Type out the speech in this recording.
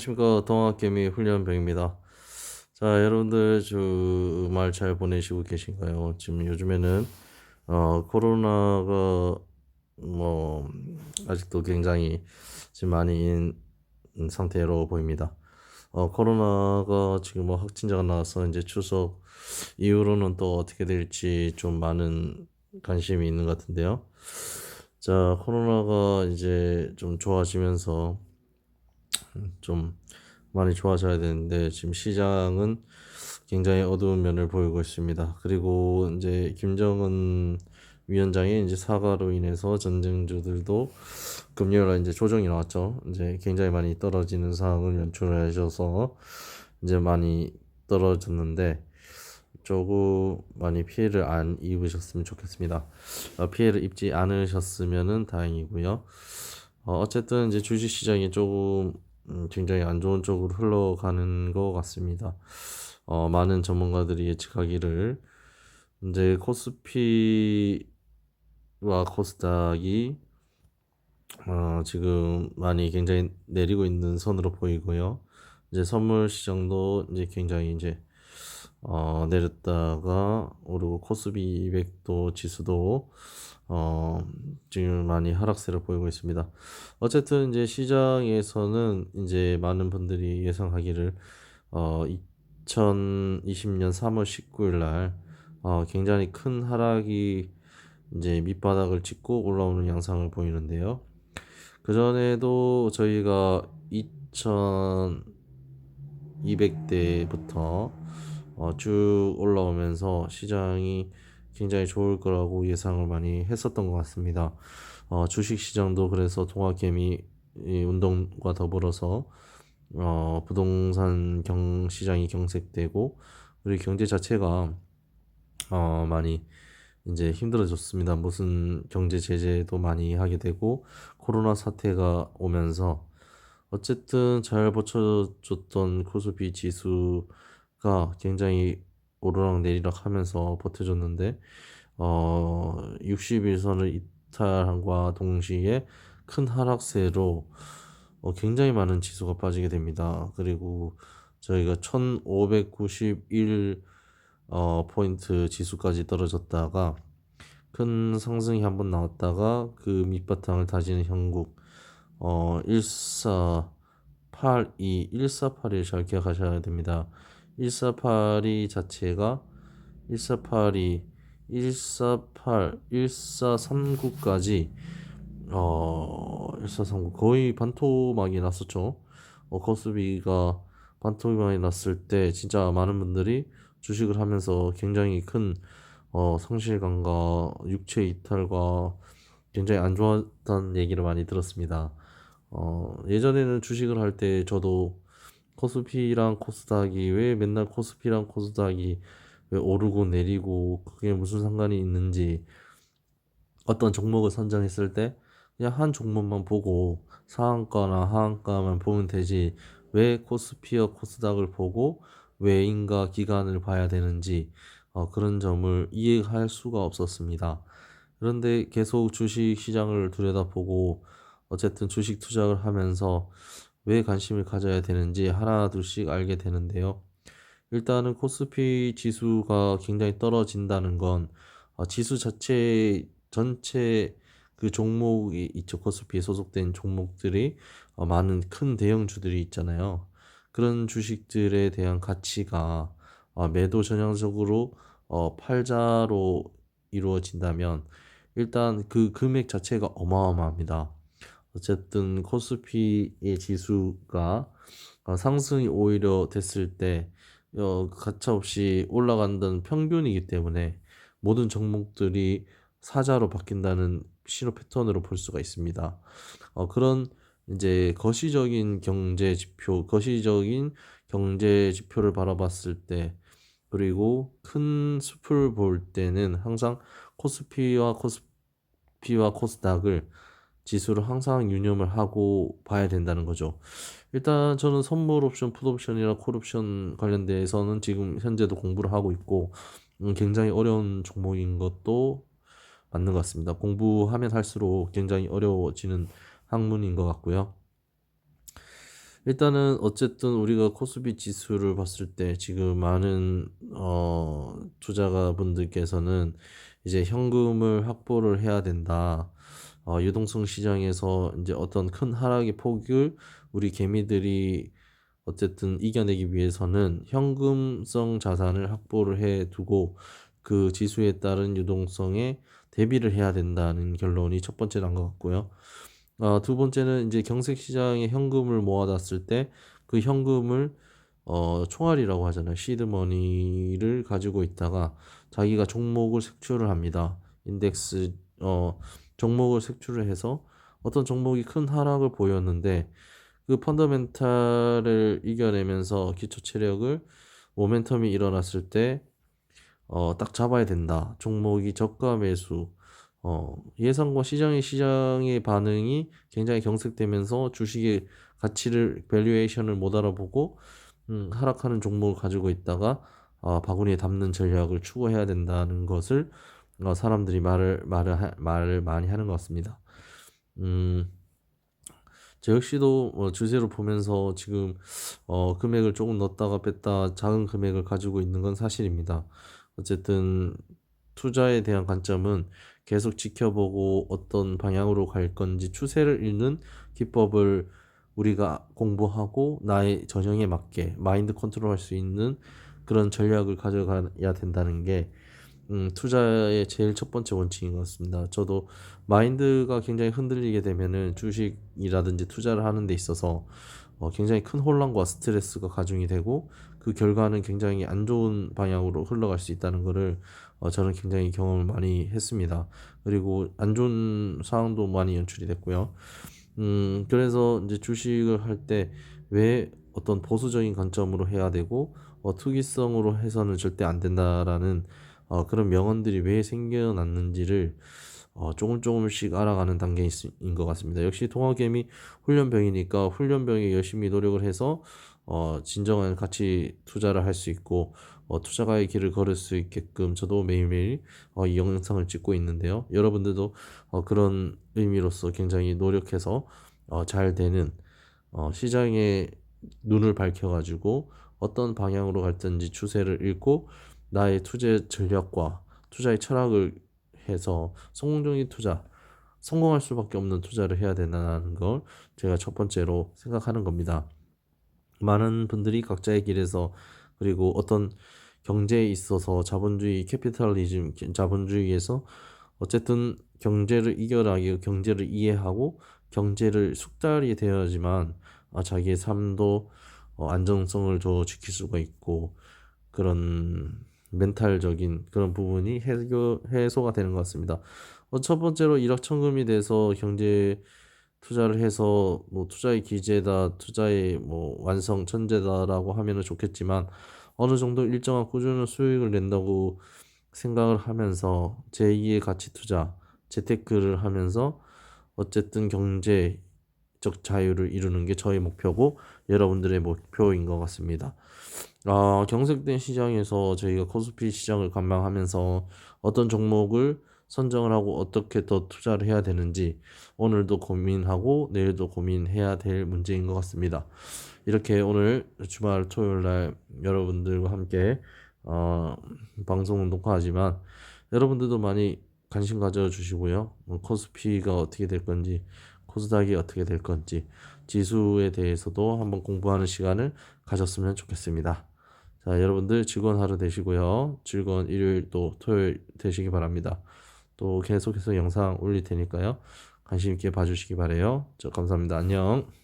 안녕하십니까 동학개미 훈련병입니다. 자 여러분들 주말 잘 보내시고 계신가요? 지금 요즘에는 어 코로나가 뭐 아직도 굉장히 지금 많이 인 상태로 보입니다. 어 코로나가 지금 뭐 확진자가 나와서 이제 추석 이후로는 또 어떻게 될지 좀 많은 관심이 있는 것 같은데요. 자 코로나가 이제 좀 좋아지면서 좀 많이 좋아져야 되는데 지금 시장은 굉장히 어두운 면을 보이고 있습니다. 그리고 이제 김정은 위원장의 이제 사과로 인해서 전쟁주들도 금요일에 이제 조정이 나왔죠. 이제 굉장히 많이 떨어지는 상황을 연출하셔서 이제 많이 떨어졌는데 조금 많이 피해를 안 입으셨으면 좋겠습니다. 어, 피해를 입지 않으셨으면은 다행이고요. 어, 어쨌든 이제 주식 시장이 조금 음, 굉장히 안 좋은 쪽으로 흘러가는 것 같습니다. 어, 많은 전문가들이 예측하기를 이제 코스피와 코스닥이 어, 지금 많이 굉장히 내리고 있는 선으로 보이고요. 이제 선물 시장도 이제 굉장히 이제 어, 내렸다가 오르고 코스피 200도 지수도 어, 지금 많이 하락세를 보이고 있습니다. 어쨌든 이제 시장에서는 이제 많은 분들이 예상하기를 어, 2020년 3월 19일 날 어, 굉장히 큰 하락이 이제 밑바닥을 찍고 올라오는 양상을 보이는데요. 그 전에도 저희가 2200대부터 어, 쭉 올라오면서 시장이 굉장히 좋을 거라고 예상을 많이 했었던 것 같습니다. 어, 주식 시장도 그래서 동학개미 운동과 더불어서 어, 부동산 경 시장이 경색되고 우리 경제 자체가 어, 많이 이제 힘들어졌습니다. 무슨 경제 제재도 많이 하게 되고 코로나 사태가 오면서 어쨌든 잘 버텨줬던 코스피 지수 가 굉장히 오르락 내리락 하면서 버텨줬는데 어 60일선을 이탈함과 동시에 큰 하락세로 어, 굉장히 많은 지수가 빠지게 됩니다. 그리고 저희가 1591 어, 포인트 지수까지 떨어졌다가 큰 상승이 한번 나왔다가 그 밑바탕을 다지는 형국 어, 1482 1481잘 기억하셔야 됩니다. 1482 자체가 1482 148 1439까지 어 1439 거의 반토막이 났었죠. 어 코스비가 반토막이 났을 때 진짜 많은 분들이 주식을 하면서 굉장히 큰 어, 상실감과 육체 이탈과 굉장히 안 좋았다는 얘기를 많이 들었습니다. 어, 예전에는 주식을 할 때 저도 코스피랑 코스닥이 왜 맨날 코스피랑 코스닥이 왜 오르고 내리고 그게 무슨 상관이 있는지 어떤 종목을 선정했을 때 그냥 한 종목만 보고 상한가나 하한가만 보면 되지 왜 코스피와 코스닥을 보고 외인과 기관을 봐야 되는지 어, 그런 점을 이해할 수가 없었습니다. 그런데 계속 주식 시장을 들여다보고 어쨌든 주식 투자를 하면서 왜 관심을 가져야 되는지 하나 둘씩 알게 되는데요. 일단은 코스피 지수가 굉장히 떨어진다는 건 어, 지수 자체 전체 그 종목이 있죠. 코스피에 소속된 종목들이 어, 많은 큰 대형주들이 있잖아요. 그런 주식들에 대한 가치가 어, 매도 전향적으로 어, 팔자로 이루어진다면 일단 그 금액 자체가 어마어마합니다. 어쨌든 코스피의 지수가 어, 상승이 오히려 됐을 때 어, 가차없이 올라간다는 평균이기 때문에 모든 종목들이 사자로 바뀐다는 신호 패턴으로 볼 수가 있습니다. 어, 그런 이제 거시적인 경제 지표, 거시적인 경제 지표를 바라봤을 때 그리고 큰 숲을 볼 때는 항상 코스피와 코스피와 코스닥을 지수를 항상 유념을 하고 봐야 된다는 거죠. 일단 저는 선물 옵션, 풋 옵션이나 콜 옵션 관련돼서는 지금 현재도 공부를 하고 있고 음, 굉장히 어려운 종목인 것도 맞는 것 같습니다. 공부하면 할수록 굉장히 어려워지는 학문인 것 같고요. 일단은 어쨌든 우리가 코스피 지수를 봤을 때 지금 많은 어 투자가 분들께서는 이제 현금을 확보를 해야 된다. 어 유동성 시장에서 이제 어떤 큰 하락의 폭을 우리 개미들이 어쨌든 이겨내기 위해서는 현금성 자산을 확보를 해 두고 그 지수에 따른 유동성에 대비를 해야 된다는 결론이 첫 번째 난 것 같고요. 어, 두 번째는 이제 경색 시장에 현금을 모아놨을 때 그 현금을 어, 총알이라고 하잖아요. 시드머니를 가지고 있다가 자기가 종목을 색출을 합니다. 인덱스 어, 종목을 색출을 해서 어떤 종목이 큰 하락을 보였는데 그 펀더멘탈을 이겨내면서 기초 체력을 모멘텀이 일어났을 때 어, 딱 잡아야 된다. 종목이 저가 매수 어, 예상과 시장의 시장의 반응이 굉장히 경색되면서 주식의 가치를 밸류에이션을 못 알아보고 음, 하락하는 종목을 가지고 있다가 어, 바구니에 담는 전략을 추구해야 된다는 것을 어, 사람들이 말을 말을 하, 말을 많이 하는 것 같습니다. 음, 저 역시도 어, 주세로 보면서 지금 어, 금액을 조금 넣었다가 뺐다 작은 금액을 가지고 있는 건 사실입니다. 어쨌든 투자에 대한 관점은 계속 지켜보고 어떤 방향으로 갈 건지 추세를 읽는 기법을 우리가 공부하고 나의 전형에 맞게 마인드 컨트롤 할 수 있는 그런 전략을 가져가야 된다는 게 음, 투자의 제일 첫 번째 원칙인 것 같습니다. 저도 마인드가 굉장히 흔들리게 되면은 주식이라든지 투자를 하는 데 있어서 어, 굉장히 큰 혼란과 스트레스가 가중이 되고 그 결과는 굉장히 안 좋은 방향으로 흘러갈 수 있다는 것을 어, 저는 굉장히 경험을 많이 했습니다. 그리고 안 좋은 상황도 많이 연출이 됐고요. 음, 그래서 이제 주식을 할 때 왜 어떤 보수적인 관점으로 해야 되고 어, 투기성으로 해서는 절대 안 된다라는 어, 그런 명언들이 왜 생겨났는지를 어, 조금 조금씩 알아가는 단계인 것 같습니다. 역시 동화개미 훈련병이니까 훈련병이 열심히 노력을 해서 어, 진정한 가치 투자를 할 수 있고 어, 투자가의 길을 걸을 수 있게끔 저도 매일매일 어, 이 영상을 찍고 있는데요. 여러분들도 어, 그런 의미로서 굉장히 노력해서 어, 잘 되는 어, 시장에 눈을 밝혀가지고 어떤 방향으로 갈든지 추세를 읽고 나의 투자 전략과 투자의 철학을 해서 성공적인 투자, 성공할 수밖에 없는 투자를 해야 된다는 걸 제가 첫 번째로 생각하는 겁니다. 많은 분들이 각자의 길에서 그리고 어떤 경제에 있어서 자본주의 캐피탈리즘 자본주의에서 어쨌든 경제를 이겨나기 경제를 이해하고 경제를 숙달이 되어야지만 아, 자기의 삶도 어, 안정성을 더 지킬 수가 있고 그런 멘탈적인 그런 부분이 해교, 해소가 되는 것 같습니다. 어, 첫 번째로 일확천금이 돼서 경제 투자를 해서 뭐 투자의 기재다, 투자의 뭐 완성 천재다라고 하면은 좋겠지만 어느 정도 일정한 꾸준한 수익을 낸다고 생각을 하면서 제2의 가치 투자, 재테크를 하면서 어쨌든 경제 적 자유를 이루는 게 저의 목표고 여러분들의 목표인 것 같습니다. 아, 경색된 시장에서 저희가 코스피 시장을 관망하면서 어떤 종목을 선정을 하고 어떻게 더 투자를 해야 되는지 오늘도 고민하고 내일도 고민해야 될 문제인 것 같습니다. 이렇게 오늘 주말 토요일 날 여러분들과 함께 어, 방송은 녹화하지만 여러분들도 많이 관심 가져 주시고요. 뭐 코스피가 어떻게 될 건지 코스닥이 어떻게 될 건지 지수에 대해서도 한번 공부하는 시간을 가졌으면 좋겠습니다. 자, 여러분들 즐거운 하루 되시고요. 즐거운 일요일 또 토요일 되시기 바랍니다. 또 계속해서 영상 올릴 테니까요. 관심 있게 봐주시기 바래요. 저 감사합니다. 안녕.